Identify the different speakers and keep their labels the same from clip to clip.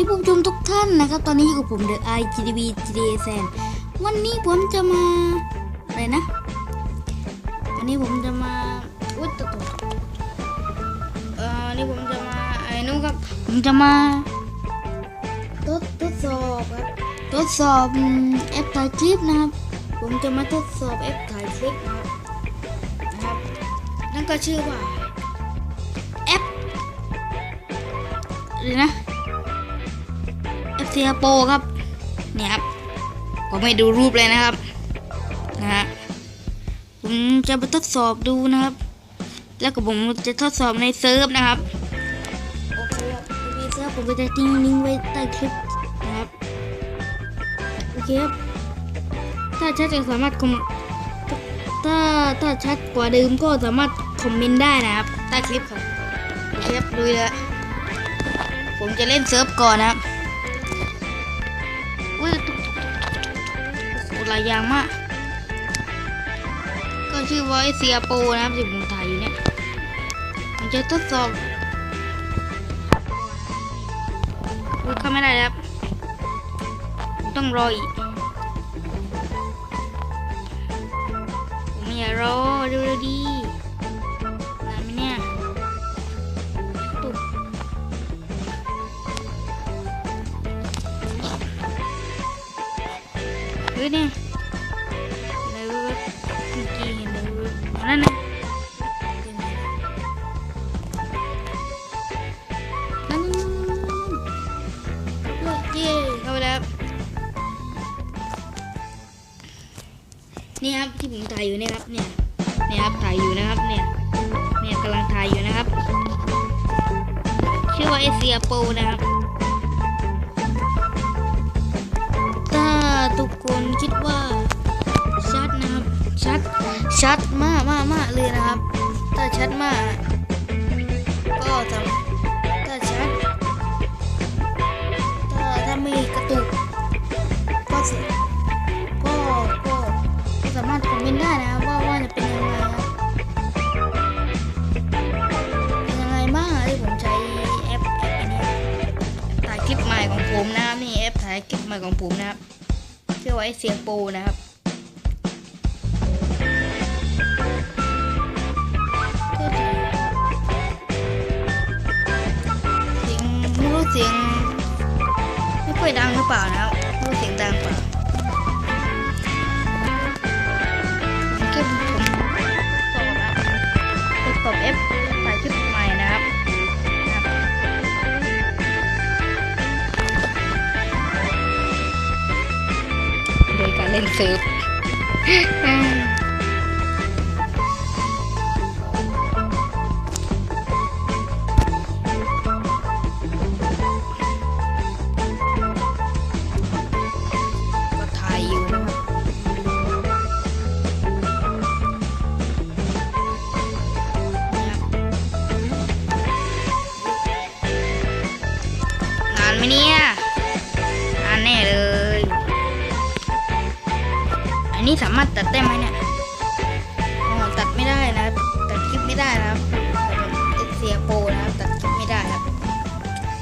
Speaker 1: ดีผู้ชมทุกท่านนะครับ ตอนนี้อยู่กับผมเดอะไอจีดีบีจีดีแซนวันนี้ผมจะมาอะไรนะ วันนี้ผมจะมาอุ้ยตกเอ่อวันนี้ผมจะมาไอะไรนู้นครับ ผมจะมาทดทดสอบครับทดสอบแอปถ่ายคลิปนะครับ ผมจะมาทดสอบแอปถ่ายคลิปนะครับนะครับ นั่นก็ชื่อว่าแอปเลยนะ เอฟซีโปร์ครับเนี่ยครับผมไม่ดูรูปเลยนะครับนะฮะผมจะไปทดสอบดูนะครับ แล้วก็ผมจะทดสอบในเซิร์ฟนะครับโอเคครับในเซิร์ฟผมก็จะทิ้งลิงก์ไว้ใต้คลิปนะครับโอเคครับถ้าชัดจะสามารถคอมถ้าถ้าชัดกว่าเดิมก็สามารถคอมเมนต์ได้นะครับใต้คลิปครับโอเคครับดูเลยผมจะเล่นเซิร์ฟก่อนนะครับ หลายอย่างมาก ก็ชื่อว่าไอเซียโปนะครับที่ผมถ่ายอยู่เนี่ยผมจะทดสอบดูเข้าไม่ได้ครับผมต้องรออีกผมอย่ารอเร็วๆดี เฮ้ยเนี่ยเห็นอะไรวะเมื่อกี้เห็นอะไรวะอ๋อนั่นนะนั่นนั่นนนเย้เข้าไปแล้ว นี่ครับที่ผมถ่ายอยู่เนี่ยครับเนี่ยเนี่ยครับถ่ายอยู่นะครับเนี่ยเนี่ยกำลังถ่ายอยู่นะครับ ชื่อว่าเอเซียโปนะครับ ทุกคนคิดว่าชัดนะครับชัดชัดมากมากมากเลยนะครับ ถ้าชัดมาก ก็จะถ้าชัดถ้าถ้าไม่กระตุกก็สก็ก็ก็สามารถคอมเมนต์ได้นะว่าว่าจะเป็นยังไงครับเป็นยังไงบ้างที่ผมใช้แอปแอปอันนี้ถ่ายคลิปใหม่ของผมนะครับนี่แอปถ่ายคลิปใหม่ของผมนะครับ ชื่อว่าไอเสียงปูนะครับเสียงไม่รู้เสียงไม่ค่อยดังหรือเปล่านะครับรู้เสียงดังเปล่า เล่นเซิร์ฟ ได้นะครับเอเซียโปนะครับตัดคลิปไม่ได้ครับ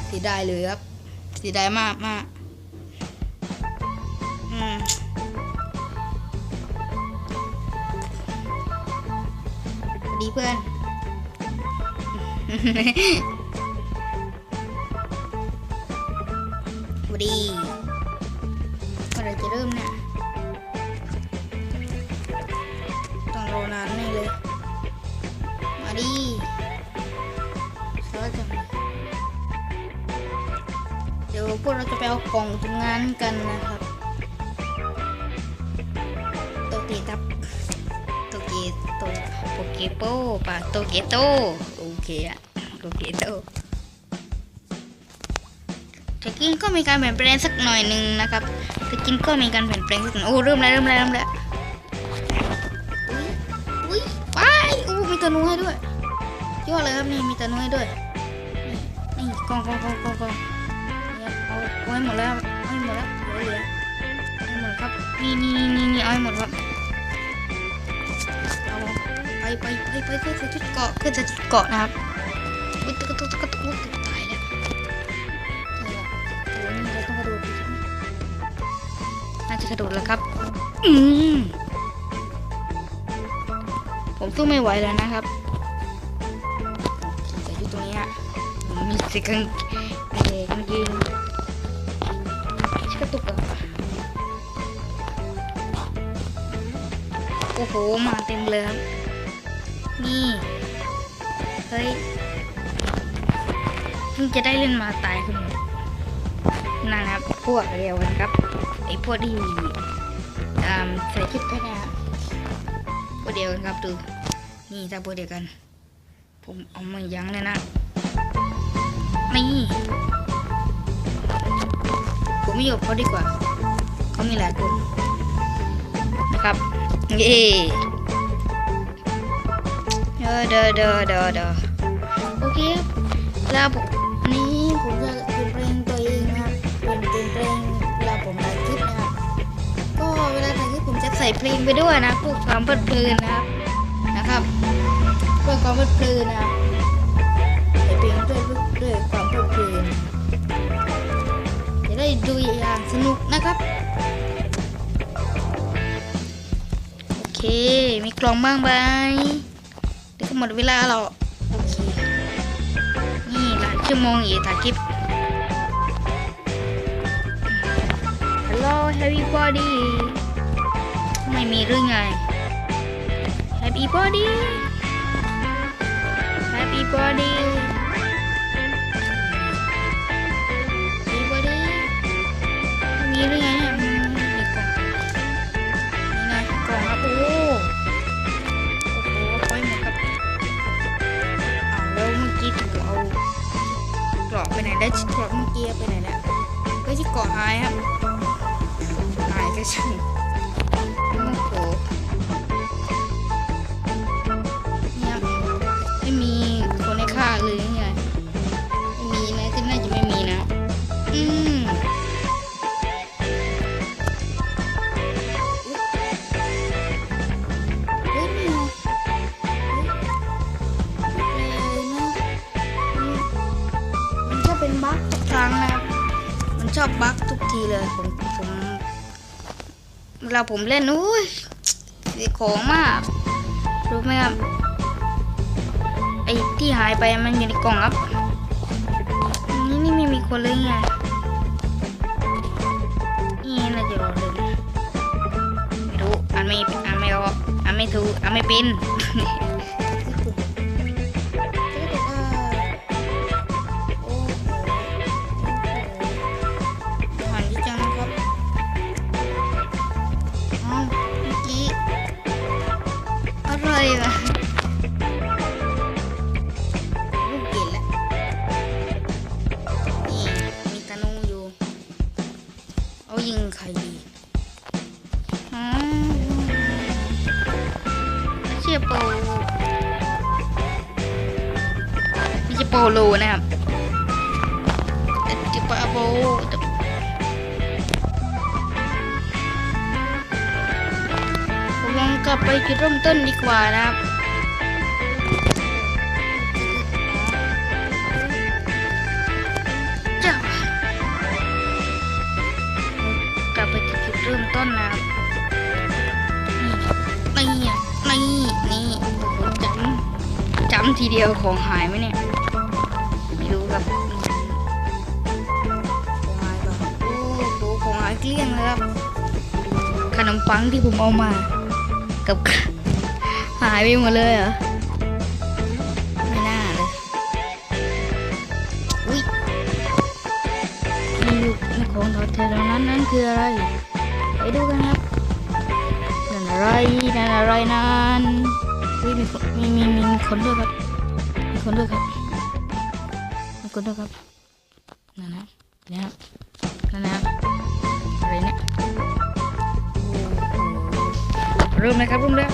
Speaker 1: เสียดายเลยครับเสียดายมากมากอืมสวัสดีเพื่อน ไปเอากล่องทำงานกันนะครับโตเกตับโตเกโตโปเกโปปะโตเกโตโอเคอะโตเกโตจะกินก็มีการเปลี่ยนแปลงสักหน่อยหนึ่งนะครับจะกินก็มีการเปลี่ยนแปลงสักหน่อยโอ้เริ่มแล้วเริ่มแล้วเริ่มแล้วอุ้ยไปอู้มีตะนุให้ด้วยยอดเลยครับนี่มีตะนุให้ด้วยนี่นี่กองกองกองกองกอง เอาเอาให้หมดแล้วเอาให้หมดแล้วเหลือเหลือหมดครับนี่นี่นี่นี่เอาให้หมดครับเอาไปไปไปไปขึ้นชุดเกาะขึ้นชุดเกาะนะครับวิ่งตุ๊กตุ๊กตุ๊กตุ๊กตุ๊กตายแล้วตัวนี้เราต้องกระโดดน่าจะกระโดดแล้วครับอืมผมสู้ไม่ไหวแล้วนะครับแต่อยู่ตรงนี้มีสิ่ง งเกงกางเกงชิกระตุกอะโอ้โหมาเต็มเลยมี่เฮ้ยเพิ่งจะได้เล่นมาตายคุณนั่นนะครับ พวกเดียวกันครับ ไอพวกที่อ่าใส่ชุดแค่นี้ครับพวกเดียวกันครับดูนี่ถ้าพวกเดียวกัน ผมเอามายั้งเลยนะ นี่ ไม่อยู่กับเขาดีกว่าเขามีหลายคนนะครับเย่เดอเดอเดอเดอเดอโอเคครับแล้วผมนี้ผมจะเปลี่ยนเพลงตัวเองนะครับเปลี่ยนเปลี่ยนเพลงเวลาผมถ่ายคลิปนะครับก็เวลาถ่ายคลิปผมจะใส่เพลงไปด้วยนะเพื่อความเพลิดเพลินนะครับนะครับเพื่อความเพลิดเพลินนะครับใส่เพลงด้วยด้วยความ ด้ดูอย่างสนุกนะครับ โอเค มีกล่องบ้างไหมเดี๋ยวหมดเวลาแล้วโอเค นี่หลายชั่วโมงอีกถ่ายคลิป Hello everybody ไม่มีเรื่องไง Happy body Happy body มีเรื่อไงเนี่ยมีกล่องนี่ไงกล่องครับโอ้โหโอ้โหไปหมดครับอ้าแล้วเมื่อกี้ถึงเอากล่องไปไหนได้กล่องเมื่อกี้ไปไหนแล้วก็ที่เกาะหายครับหายก็ช่างโอ้โหเนี่ยไม่มีคนให้ฆ่าเลย เป็นบั๊กทุกครั้งนะครับ มันชอบบั๊กทุกทีเลยผมผมเวลาผมเล่นอุ้ยเสียของมากรู้ไหมครับไอ้ที่หายไปมันอยู่ในกล่องครับนี่นี่ไม่มีคนเลยไงนี่น่าจะรอเลยนะไม่รู้อ่านไม่อ่านไม่ออกอ่านไม่ถูกอ่านไม่เป็น ยิงใครดีเชียโปไม่ใช่โปโลนะครับแต่จิปาโปแต่ผมลองกลับไปจุดเริ่มต้นดีกว่านะครับ ทีเดียวของหายไหมเนี่ย ไม่รู้ครับของหายป่ะโอ้โหของหายเกลี้ยงเลยครับขนมปังที่ผมเอามา กับหายไปหมดเลยเหรอไม่น่าเลยอุ้ยมีอยู่ในของถอดเทแล้วนั้นนั่นคืออะไรไปดูกันครับนั่นอะไรนั่นอะไรนั่นเฮ้ยมีคนมีมีมีมีคนด้วยครับ คนด้วยครับขอบคนด้วยครับนั่นนะเนี่ยครับนั่นนะครับอะไรเนี่ยเริ่มเลยครับเริ่มเลย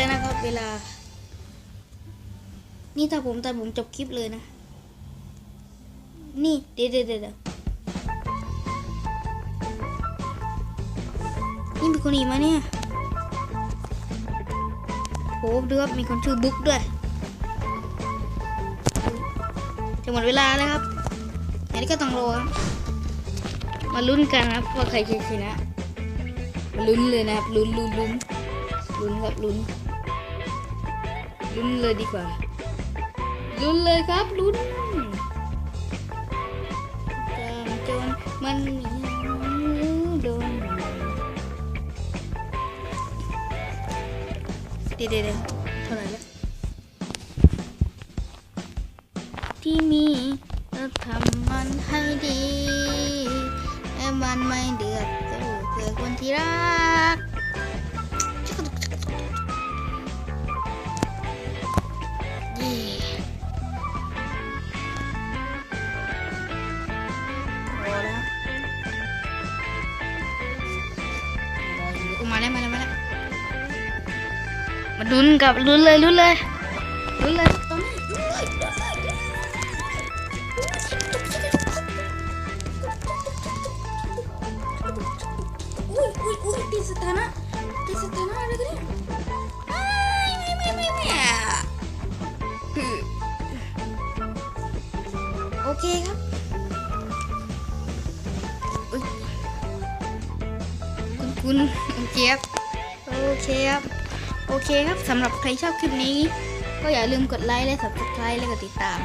Speaker 1: กับจะหมดแล้วนะครับ เวลา นี่ถ้าผมตัดผมจบคลิปเลยนะ นี่เดี๋ยวเดี๋ยวเดี๋ยวเดี๋ยวนี่มีคนอีกมาเนี่ยโหดูครับมีคนชื่อบุ๊กด้วยจะหมดเวลาแล้วครับอันนี้ก็ต้องรอครับมาลุ้นกันนะครับว่าใครจะชนะมาลุ้นเลยนะครับลุ้นลุ้นลุ้นลุ้นครับลุ้น ลุ้นเลยดีกว่า ลุ้นเลยครับลุ้นจำจนมันโดนเดี๋ยวเดี๋ยวเดี๋ยวเท่าไหร่แล้วที่มีเราทำมันให้ดีและมันไม่เดือดสู้เพื่อคนที่รัก มาแล้วมาแล้วมาแล้วมาลุ้นกับลุ้นเลยลุ้นเลยลุ้นเลยตอนนี้ลุ้นเลยลุ้นเลยอุ้ยอุ้ยอุ้ยติดสถานะติดสถานะอะไรกันเนี่ยอ้ายไม่ไม่ไม่ไม่อะโอเคครับ คุณโอเคครับโอเคครับโอเคครับสำหรับใครชอบคลิปนี้ ก็อย่าลืมกดไลค์และ subscribe และกดติดตาม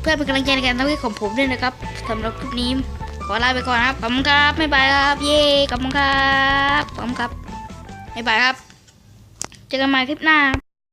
Speaker 1: เพื่อเป็นกำลังใจในการทำคลิปของผมด้วยนะครับสำหรับคลิปนี้ ขอลาไปก่อนครับขอบคุณครับบ๊ายบายครับเย้ขอบคุณครับขอบคุณครับบ๊ายบายครับ เจอกันใหม่คลิปหน้า